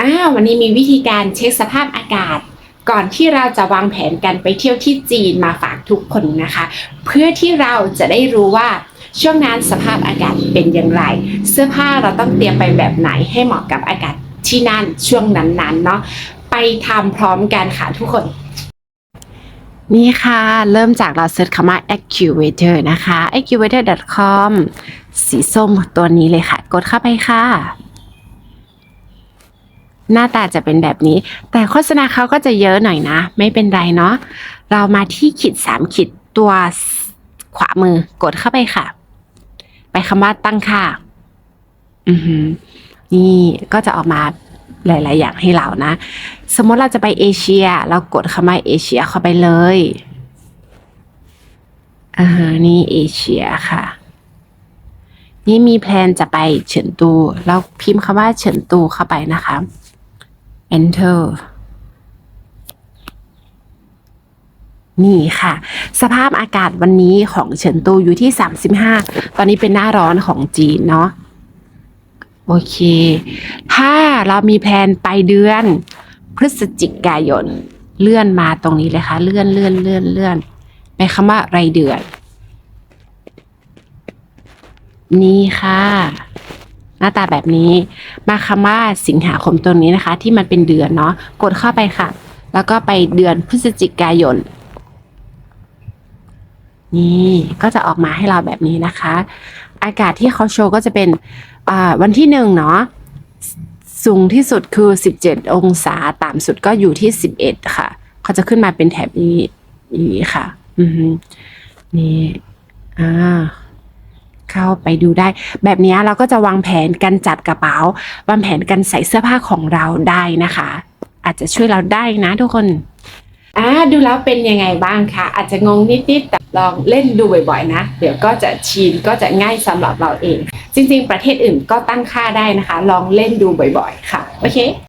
อ้าววันนี้มีวิธีการเช็คสภาพอากาศ ก่อนที่เราจะวางแผนกันไปเที่ยวที่จีนมาฝากทุกคนนะคะ เพื่อที่เราจะได้รู้ว่าช่วงนั้นสภาพอากาศเป็นอย่างไร เสื้อผ้าเราต้องเตรียมไปแบบไหนให้เหมาะกับอากาศที่นั่นช่วงนั้นๆเนาะไปทำพร้อมกันค่ะทุกคน นี่ค่ะ เริ่มจากเราเซิร์ชคำว่า actuator นะคะ actuator.com สีส้มตัวนี้เลยค่ะ กดเข้าไปค่ะ หน้าตาจะเป็นแบบนี้ แต่โฆษณาเขาก็จะเยอะหน่อยนะ ไม่เป็นไรเนาะเรามาที่ขีดสามขีดตัวขวามือกดเข้าไปค่ะ ไปคำว่าตั้งค่า อือหือนี่ก็จะออกมาหลาย ๆ อย่างให้เรานะ สมมติเราจะไปเอเชีย เรากดคำว่าเอเชียเข้าไปเลยอ่านี่เอเชียค่ะ นี่มีแพลนจะไปเฉินตู เราพิมพ์คำว่าเฉินตูเข้าไปนะคะ enter นี่ค่ะ สภาพอากาศวันนี้ของเฉินตูอยู่ที่ 35 ตอนนี้เป็นหน้าร้อนของจีนเนาะโอเค ถ้าเรามีแพลนไปเดือน พฤศจิกายน เลื่อนมาตรงนี้เลยค่ะ เลื่อนเลื่อนเลื่อนเลื่อนไปคำว่าไรเดือน นี่ค่ะ หน้าตาแบบนี้มาคำว่าสิงหาคมตัวนี้นะคะ ที่มันเป็นเดือนเนาะกดเข้าไปค่ะ แล้วก็ไปเดือนพฤศจิกายน นี่ก็จะออกมาให้เราแบบนี้นะคะ อากาศที่เขาโชว์ก็จะเป็นวันที่หนึ่งเนาะสูงที่สุดคือ 17 องศาต่ำสุดก็อยู่ที่ 11 ค่ะ เขาจะขึ้นมาเป็นแถบนี้นี้ค่ะ อือฮึนี่อ่า เข้าไปดูได้ แบบนี้เราก็จะวางแผนการจัดกระเป๋า วางแผนการใส่เสื้อผ้าของเราได้นะคะ อาจจะช่วยเราได้นะทุกคนอ่าดูแล้วเป็นยังไงบ้างคะอาจจะงงนิดๆแต่ลองเล่นดูบ่อยๆนะ เดี๋ยวก็จะชินก็จะง่ายสำหรับเราเอง จริงๆ ประเทศอื่นก็ตั้งค่าได้นะคะ ลองเล่นดูบ่อย ๆ ค่ะ โอเค